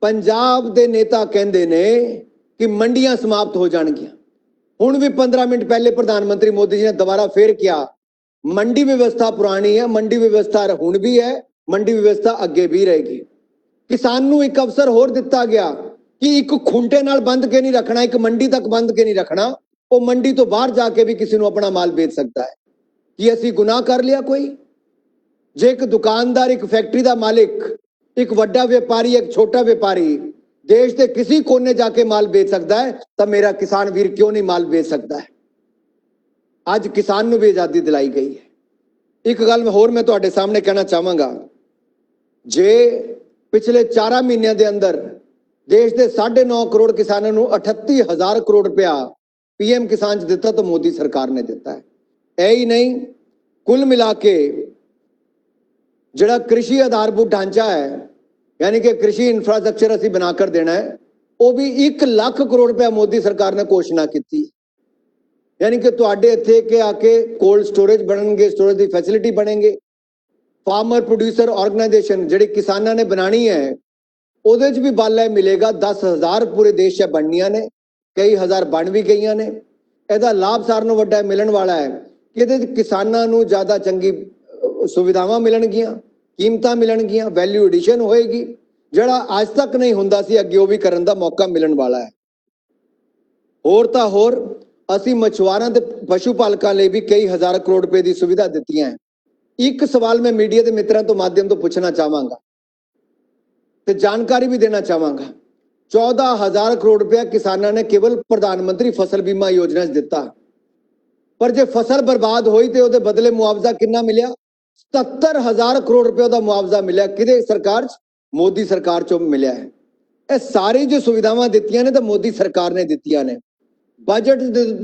ਪੰਜਾਬ ਦੇ ਨੇਤਾ ਕਹਿੰਦੇ ਨੇ ਕਿ ਮੰਡੀਆਂ ਸਮਾਪਤ ਹੋ ਜਾਣਗੀਆਂ। ਹੁਣ ਵੀ 15 ਮਿੰਟ ਪਹਿਲੇ ਪ੍ਰਧਾਨ ਮੰਤਰੀ ਮੋਦੀ ਜੀ ਨੇ ਦੁਬਾਰਾ ਫੇਰ ਕਿਹਾ, ਮੰਡੀ ਵਿਵਸਥਾ ਪੁਰਾਣੀ ਹੈ, ਮੰਡੀ ਵਿਵਸਥਾ ਹੁਣ ਵੀ ਹੈ, ਮੰਡੀ ਵਿਵਸਥਾ ਅੱਗੇ ਵੀ ਰਹੇਗੀ। ਕਿਸਾਨ ਨੂੰ ਇੱਕ ਅਵਸਰ ਹੋਰ ਦਿੱਤਾ ਗਿਆ ਕਿ ਇੱਕ ਖੁੰਟੇ ਨਾਲ ਬੰਦ ਕੇ ਨਹੀਂ ਰੱਖਣਾ, ਇੱਕ ਮੰਡੀ ਤੱਕ ਬੰਦ ਕੇ ਨਹੀਂ ਰੱਖਣਾ, ਉਹ ਮੰਡੀ ਤੋਂ ਬਾਹਰ ਜਾ ਕੇ ਵੀ ਕਿਸੇ ਨੂੰ ਆਪਣਾ ਮਾਲ ਵੇਚ ਸਕਦਾ ਹੈ। ਕੀ ਅਸੀਂ ਗੁਨਾਹ ਕਰ ਲਿਆ ਕੋਈ? ਜੇ ਇੱਕ ਦੁਕਾਨਦਾਰ, ਇੱਕ ਫੈਕਟਰੀ ਦਾ ਮਾਲਿਕ, ਇੱਕ ਵੱਡਾ ਵਪਾਰੀ, ਇੱਕ ਛੋਟਾ ਵਪਾਰੀ ਦੇਸ਼ ਦੇ ਕਿਸੇ ਕੋਨੇ ਜਾ ਕੇ ਮਾਲ ਵੇਚ ਸਕਦਾ ਹੈ, ਤਾਂ ਮੇਰਾ ਕਿਸਾਨ ਵੀਰ ਕਿਉਂ ਨਹੀਂ ਮਾਲ ਵੇਚ ਸਕਦਾ ਹੈ? ਅੱਜ ਕਿਸਾਨ ਨੂੰ ਵੀ ਆਜ਼ਾਦੀ ਦਿਲਾਈ ਗਈ ਹੈ। ਇੱਕ ਗੱਲ ਮੈਂ ਹੋਰ ਮੈਂ ਤੁਹਾਡੇ ਸਾਹਮਣੇ ਕਹਿਣਾ ਚਾਹਾਂਗਾ। ਜੇ ਪਿਛਲੇ 4 ਮਹੀਨਿਆਂ ਦੇ ਅੰਦਰ ਦੇਸ਼ ਦੇ 9.5 ਕਰੋੜ ਕਿਸਾਨਾਂ ਨੂੰ 38000 ਕਰੋੜ ਰੁਪਇਆ ਪੀਐਮ ਕਿਸਾਨ ਚ ਦਿੱਤਾ, ਤਾਂ ਮੋਦੀ ਸਰਕਾਰ ਨੇ ਦਿੱਤਾ ਹੈ। ਇਹ ਹੀ ਨਹੀਂ, ਕੁੱਲ ਮਿਲਾ ਕੇ ਜਿਹੜਾ ਕ੍ਰਿਸ਼ੀ ਆਧਾਰਭੂਤ ਢਾਂਚਾ ਹੈ, ਯਾਨੀ ਕਿ ਕ੍ਰਿਸ਼ੀ ਇਨਫਰਾਸਟ੍ਰਕਚਰ ਅਸੀਂ ਬਣਾ ਕੇ ਦੇਣਾ ਹੈ, ਉਹ ਵੀ 1 ਲੱਖ ਕਰੋੜ ਰੁਪਏ ਮੋਦੀ ਸਰਕਾਰ ਨੇ ਘੋਸ਼ਣਾ ਕੀਤੀ। ਯਾਨੀ ਕਿ ਤੁਹਾਡੇ ਇੱਥੇ ਕਿ ਆ ਕੇ ਕੋਲਡ ਸਟੋਰੇਜ ਬਣਨਗੇ ਸਟੋਰੇਜ ਦੀ ਫੈਸਿਲਿਟੀ ਬਣेंगे ਫਾਰਮਰ ਪ੍ਰੋਡਿਊਸਰ ਆਰਗੇਨਾਈਜੇਸ਼ਨ ਜਿਹੜੀ ਕਿਸਾਨਾਂ ਨੇ ਬਣਾਣੀ ਹੈ, ਉਹਦੇ 'ਚ ਵੀ ਬਾਲਾ ਮਿਲੇਗਾ 10000 ਪੂਰੇ ਦੇਸ਼ 'ਚ ਬਣਨੀਆਂ ਨੇ, ਕਈ ਹਜ਼ਾਰ ਬਣ ਵੀ ਗਈਆਂ ਨੇ। ਇਹਦਾ ਲਾਭ ਸਾਰਿਆਂ ਨੂੰ ਵੱਡਾ ਮਿਲਣ ਵਾਲਾ ਹੈ ਕਿ ਇਹਦੇ 'ਚ ਕਿਸਾਨਾਂ ਨੂੰ ਜ਼ਿਆਦਾ ਚੰਗੀ ਸੁਵਿਧਾਵਾਂ ਮਿਲਣਗੀਆਂ, ਕੀਮਤਾਂ ਮਿਲਣਗੀਆਂ ਵੈਲਿਊ ਐਡੀਸ਼ਨ ਹੋਏਗੀ। ਜਿਹੜਾ ਅੱਜ ਤੱਕ ਨਹੀਂ ਹੁੰਦਾ ਸੀ, ਅੱਗੇ ਉਹ ਵੀ ਕਰਨ ਦਾ ਮੌਕਾ ਮਿਲਣ ਵਾਲਾ ਹੈ। ਹੋਰ ਤਾਂ ਹੋਰ, ਅਸੀਂ ਮਛੁਆਰਾਂ ਤੇ ਪਸ਼ੂ ਪਾਲਕਾਂ ਲਈ ਵੀ ਕਈ ਹਜ਼ਾਰ ਕਰੋੜ ਰੁਪਏ ਦੀ ਸੁਵਿਧਾ ਦਿੱਤੀਆਂ ਹੈ। ਇੱਕ ਸਵਾਲ ਮੈਂ ਮੀਡੀਆ ਦੇ ਮਿੱਤਰਾਂ ਤੋਂ ਮਾਧਿਅਮ ਤੋਂ ਪੁੱਛਣਾ ਚਾਹਾਂਗਾ ਤੇ ਜਾਣਕਾਰੀ ਵੀ ਦੇਣਾ ਚਾਹਾਂਗਾ। 14000 ਕਰੋੜ ਰੁਪਏ ਕਿਸਾਨਾਂ ਨੇ ਕੇਵਲ ਪ੍ਰਧਾਨ ਮੰਤਰੀ ਫਸਲ ਬੀਮਾ ਯੋਜਨਾ 'ਚ ਦਿੱਤਾ। ਪਰ ਜੇ ਫਸਲ ਬਰਬਾਦ ਹੋਈ ਤੇ ਉਹਦੇ ਬਦਲੇ ਮੁਆਵਜ਼ਾ ਕਿੰਨਾ ਮਿਲਿਆ? 77000 ਕਰੋੜ ਰੁਪਏ ਦਾ ਮੁਆਵਜ਼ਾ ਮਿਲਿਆ। ਕਿਹਦੇ ਸਰਕਾਰ 'ਚ? ਮੋਦੀ ਸਰਕਾਰ 'ਚੋਂ ਮਿਲਿਆ ਹੈ। ਇਹ ਸਾਰੀ ਜੋ ਸੁਵਿਧਾਵਾਂ ਦਿੱਤੀਆਂ ਨੇ ਤਾਂ ਮੋਦੀ ਸਰਕਾਰ ਨੇ ਦਿੱਤੀਆਂ ਨੇ। ਬਜਟ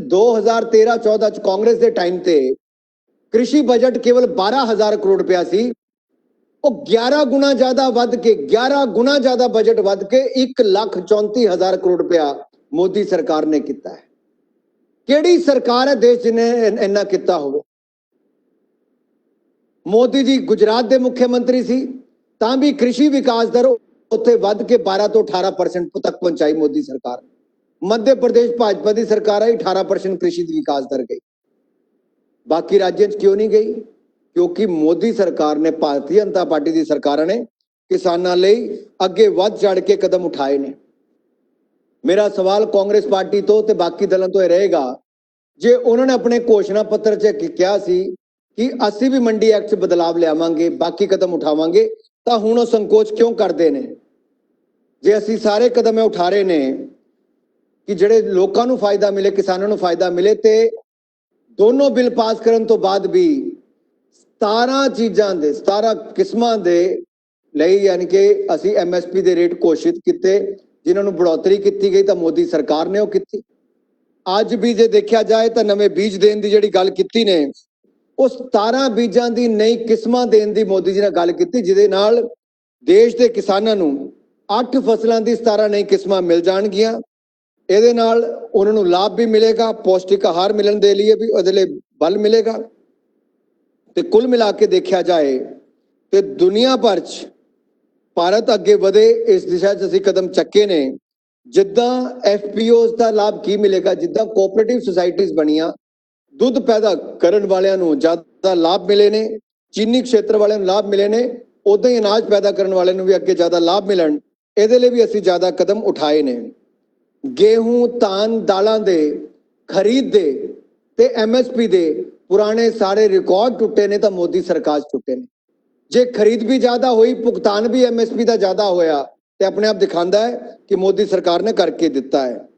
2013-14 ਚ ਕਾਂਗਰਸ ਦੇ ਟਾਈਮ ਤੇ ਕ੍ਰਿਸ਼ੀ ਬਜਟ ਕੇਵਲ 12000 ਕਰੋੜ ਰੁਪਇਆ ਸੀ। ਉਹ 11 ਗੁਣਾ ਜ਼ਿਆਦਾ ਵੱਧ ਕੇ 11 ਗੁਣਾ ਜ਼ਿਆਦਾ ਬਜਟ ਵੱਧ ਕੇ 134000 ਕਰੋੜ ਰੁਪਇਆ ਮੋਦੀ ਸਰਕਾਰ ਨੇ ਕੀਤਾ ਹੈ। ਕਿਹੜੀ ਸਰਕਾਰ ਹੈ ਦੇਸ਼ ਜਿਹਨੇ ਇੰਨਾ ਕੀਤਾ ਹੋਵੇ? ਮੋਦੀ ਜੀ ਗੁਜਰਾਤ ਦੇ ਮੁੱਖ ਮੰਤਰੀ ਸੀ, ਤਾਂ ਵੀ ਕ੍ਰਿਸ਼ੀ ਵਿਕਾਸ ਦਰ ਉੱਥੇ ਵੱਧ ਕੇ 12 ਤੋਂ 18% ਤੱਕ ਪਹੁੰਚਾਈ ਮੋਦੀ ਸਰਕਾਰ। ਮੱਧ ਪ੍ਰਦੇਸ਼ ਭਾਜਪਾ ਦੀ ਸਰਕਾਰ ਆਈ 18% ਕ੍ਰਿਸ਼ੀ ਦੀ ਵਿਕਾਸ ਦਰ ਗਈ। ਬਾਕੀ ਰਾਜਾਂ 'ਚ ਕਿਉਂ ਨਹੀਂ ਗਈ? ਕਿਉਂਕਿ ਮੋਦੀ ਸਰਕਾਰ ਨੇ, ਭਾਰਤੀ ਜਨਤਾ ਪਾਰਟੀ ਦੀ ਸਰਕਾਰਾਂ ਨੇ ਕਿਸਾਨਾਂ ਲਈ ਅੱਗੇ ਵੱਧ ਚੜ ਕੇ ਕਦਮ ਉਠਾਏ ਨੇ। ਮੇਰਾ ਸਵਾਲ ਕਾਂਗਰਸ ਪਾਰਟੀ ਤੋਂ ਤੇ ਬਾਕੀ ਦਲਾਂ ਤੋਂ ਇਹ ਰਹੇਗਾ, ਜੇ ਉਹਨਾਂ ਨੇ ਆਪਣੇ ਘੋਸ਼ਣਾ ਪੱਤਰ 'ਚ ਕਿਹਾ ਸੀ ਕਿ ਅਸੀਂ ਵੀ ਮੰਡੀ ਐਕਟ 'ਚ ਬਦਲਾਵ ਲਿਆਵਾਂਗੇ, ਬਾਕੀ ਕਦਮ ਉਠਾਵਾਂਗੇ, ਤਾਂ ਹੁਣ ਉਹ ਸੰਕੋਚ ਕਿਉਂ ਕਰਦੇ ਨੇ? ਜੇ ਅਸੀਂ ਸਾਰੇ ਕਦਮ ਉਠਾ ਰਹੇ ਨੇ ਕਿ ਜਿਹੜੇ ਲੋਕਾਂ ਨੂੰ ਫਾਇਦਾ ਮਿਲੇ, ਕਿਸਾਨਾਂ ਨੂੰ ਫਾਇਦਾ ਮਿਲੇ, ਤੇ ਦੋਨੋਂ ਬਿੱਲ ਪਾਸ ਕਰਨ ਤੋਂ ਬਾਅਦ ਵੀ 17 ਚੀਜ਼ਾਂ ਦੇ 17 ਕਿਸਮਾਂ ਦੇ ਲਈ ਯਾਨੀ ਕਿ ਅਸੀਂ ਐਮਐਸਪੀ ਦੇ ਰੇਟ ਘੋਸ਼ਿਤ ਕੀਤੇ, ਜਿਨ੍ਹਾਂ ਨੂੰ ਬੜੋਤਰੀ ਕੀਤੀ ਗਈ, ਤਾਂ ਮੋਦੀ ਸਰਕਾਰ ਨੇ ਉਹ ਕੀਤੀ। ਅੱਜ ਵੀ ਜੇ ਦੇਖਿਆ ਜਾਏ, ਤਾਂ ਨਵੇਂ ਬੀਜ ਦੇਣ ਦੀ ਜਿਹੜੀ ਗੱਲ ਕੀਤੀ ਨੇ ਉਹ 17 ਬੀਜਾਂ ਦੀ ਨਈ ਕਿਸਮਾਂ ਦੇਣ ਦੀ ਮੋਦੀ ਜੀ ਨਾਲ ਗੱਲ ਕੀਤੀ, ਜਿਹਦੇ ਨਾਲ ਦੇਸ਼ ਦੇ ਕਿਸਾਨਾਂ ਨੂੰ 8 ਫਸਲਾਂ ਦੀ 17 ਨਈ ਕਿਸਮਾਂ ਮਿਲ ਜਾਣਗੀਆਂ। ਇਹਦੇ ਨਾਲ ਉਹਨਾਂ ਨੂੰ ਲਾਭ ਵੀ ਮਿਲੇਗਾ, ਪੌਸ਼ਟਿਕ ਆਹਾਰ ਮਿਲਣ ਦੇ ਲਈ ਵੀ ਉਹਦੇ ਲਈ ਬਲ ਮਿਲੇਗਾ। ਤੇ ਕੁੱਲ ਮਿਲਾ ਕੇ ਦੇਖਿਆ ਜਾਏ ਤੇ ਦੁਨੀਆ ਭਰ 'ਚ ਭਾਰਤ ਅੱਗੇ ਵਧੇ, ਇਸ ਦਿਸ਼ਾ 'ਚ ਅਸੀਂ ਕਦਮ ਚੱਕੇ ਨੇ। ਜਿੱਦਾਂ ਐਫਪੀਓਜ਼ ਦਾ ਲਾਭ ਕੀ ਮਿਲੇਗਾ, ਜਿੱਦਾਂ ਕੋਆਪਰੇਟਿਵ ਸੁਸਾਇਟੀਆਂ ਬਣੀਆਂ ਦੁੱਧ ਪੈਦਾ ਕਰਨ ਵਾਲਿਆਂ ਨੂੰ ਜ਼ਿਆਦਾ ਲਾਭ ਮਿਲੇ ਨੇ, ਚੀਨੀ ਖੇਤਰ ਵਾਲਿਆਂ ਨੂੰ ਲਾਭ ਮਿਲੇ ਨੇ, ਉਦਾਂ ਹੀ ਅਨਾਜ ਪੈਦਾ ਕਰਨ ਵਾਲਿਆਂ ਨੂੰ ਵੀ ਅੱਗੇ ਜ਼ਿਆਦਾ ਲਾਭ ਮਿਲਣ, ਇਹਦੇ ਲਈ ਵੀ ਅਸੀਂ ਜ਼ਿਆਦਾ ਕਦਮ ਉਠਾਏ ਨੇ। ਗੇਹੂੰ, ਧਾਨ, ਦਾਲਾਂ ਦੇ, ਖਰੀਦ ਦੇ ਤੇ ਐਮਐਸਪੀ ਦੇ ਪੁਰਾਣੇ ਸਾਰੇ ਰਿਕਾਰਡ ਟੁੱਟੇ ਨੇ ਤਾਂ ਮੋਦੀ ਸਰਕਾਰ ਟੁੱਟੇ ਨੇ। ਜੇ ਖਰੀਦ ਵੀ ਜ਼ਿਆਦਾ ਹੋਈ, ਭੁਗਤਾਨ ਵੀ ਐਮਐਸਪੀ ਦਾ ਜ਼ਿਆਦਾ ਹੋਇਆ, ਤੇ ਆਪਣੇ ਆਪ ਦਿਖਾਉਂਦਾ ਹੈ ਕਿ ਮੋਦੀ ਸਰਕਾਰ ਨੇ ਕਰਕੇ ਦਿੱਤਾ ਹੈ।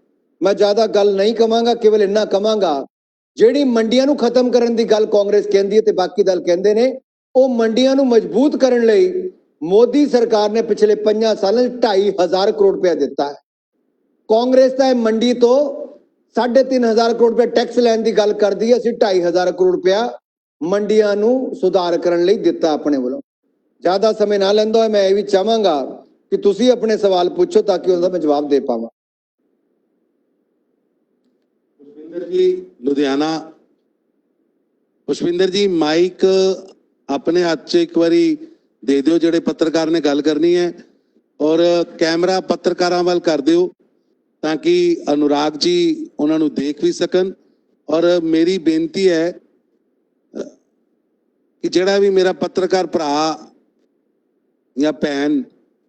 ਮੈਂ ਜ਼ਿਆਦਾ ਗੱਲ ਨਹੀਂ ਕਵਾਂਗਾ, ਕੇਵਲ ਇੰਨਾ ਕਵਾਂਗਾ ਜਿਹੜੀ ਮੰਡੀਆਂ ਨੂੰ ਖਤਮ ਕਰਨ ਦੀ ਗੱਲ ਕਾਂਗਰਸ ਕਹਿੰਦੀ ਹੈ ਤੇ ਬਾਕੀ ਦਲ ਕਹਿੰਦੇ ਨੇ, ਉਹ ਮੰਡੀਆਂ ਨੂੰ ਮਜ਼ਬੂਤ ਕਰਨ ਲਈ ਮੋਦੀ ਸਰਕਾਰ ਨੇ ਪਿਛਲੇ 5 ਸਾਲਾਂ 'ਚ 2500 ਕਰੋੜ ਰੁਪਏ ਦਿੱਤਾ ਹੈ। ਕਾਂਗਰਸ ਤਾਂ ਇਹ ਮੰਡੀ ਤੋਂ 3500 ਕਰੋੜ ਰੁਪਏ ਟੈਕਸ ਲੈਣ ਦੀ ਗੱਲ ਕਰਦੀ ਹੈ, ਅਸੀਂ 2500 ਕਰੋੜ ਰੁਪਇਆ ਮੰਡੀਆਂ ਨੂੰ ਸੁਧਾਰ ਕਰਨ ਲਈ ਦਿੱਤਾ ਆਪਣੇ ਵੱਲੋਂ। ਜ਼ਿਆਦਾ ਸਮੇਂ ਨਾ ਲੈਂਦਾ ਹੋਇਆ ਮੈਂ ਇਹ ਵੀ ਚਾਹਾਂਗਾ ਕਿ ਤੁਸੀਂ ਆਪਣੇ ਸਵਾਲ ਪੁੱਛੋ ਤਾਂ ਕਿ ਉਹਦਾ ਮੈਂ ਜਵਾਬ ਦੇ ਪਾਵਾਂ। ਪੁਸ਼ਪਿੰਦਰ ਜੀ, ਲੁਧਿਆਣਾ। ਪੁਸ਼ਪਿੰਦਰ ਜੀ, ਮਾਈਕ ਆਪਣੇ ਹੱਥ 'ਚ ਇੱਕ ਵਾਰੀ ਦੇ ਦਿਓ, ਜਿਹੜੇ ਪੱਤਰਕਾਰ ਨੇ ਗੱਲ ਕਰਨੀ ਹੈ। ਔਰ ਕੈਮਰਾ ਪੱਤਰਕਾਰਾਂ ਵੱਲ ਕਰ ਦਿਓ, ਤਾਂ ਕਿ ਅਨੁਰਾਗ ਜੀ ਉਹਨਾਂ ਨੂੰ ਦੇਖ ਵੀ ਸਕਣ। ਔਰ ਮੇਰੀ ਬੇਨਤੀ ਹੈ ਕਿ ਜਿਹੜਾ ਵੀ ਮੇਰਾ ਪੱਤਰਕਾਰ ਭਰਾ ਜਾਂ ਭੈਣ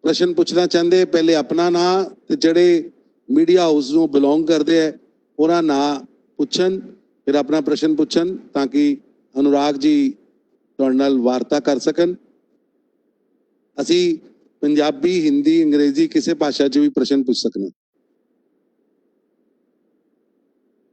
ਪ੍ਰਸ਼ਨ ਪੁੱਛਣਾ ਚਾਹੁੰਦੇ, ਪਹਿਲੇ ਆਪਣਾ ਨਾਂ ਤੇ ਜਿਹੜੇ ਮੀਡੀਆ ਹਾਊਸ ਨੂੰ ਬਿਲੋਂਗ ਕਰਦੇ ਹੈ, ਉਹਨਾਂ ਨਾਂ ਪੁੱਛਣ, ਫਿਰ ਆਪਣਾ ਪ੍ਰਸ਼ਨ ਪੁੱਛਣ ਤਾਂ ਕਿ ਅਨੁਰਾਗ ਜੀ ਤੁਹਾਡੇ ਨਾਲ ਵਾਰਤਾ ਕਰ ਸਕਣ। ਅਸੀਂ ਪੰਜਾਬੀ, ਹਿੰਦੀ, ਅੰਗਰੇਜ਼ੀ ਕਿਸੇ ਭਾਸ਼ਾ 'ਚ ਵੀ ਪ੍ਰਸ਼ਨ ਪੁੱਛ ਸਕਨੇ।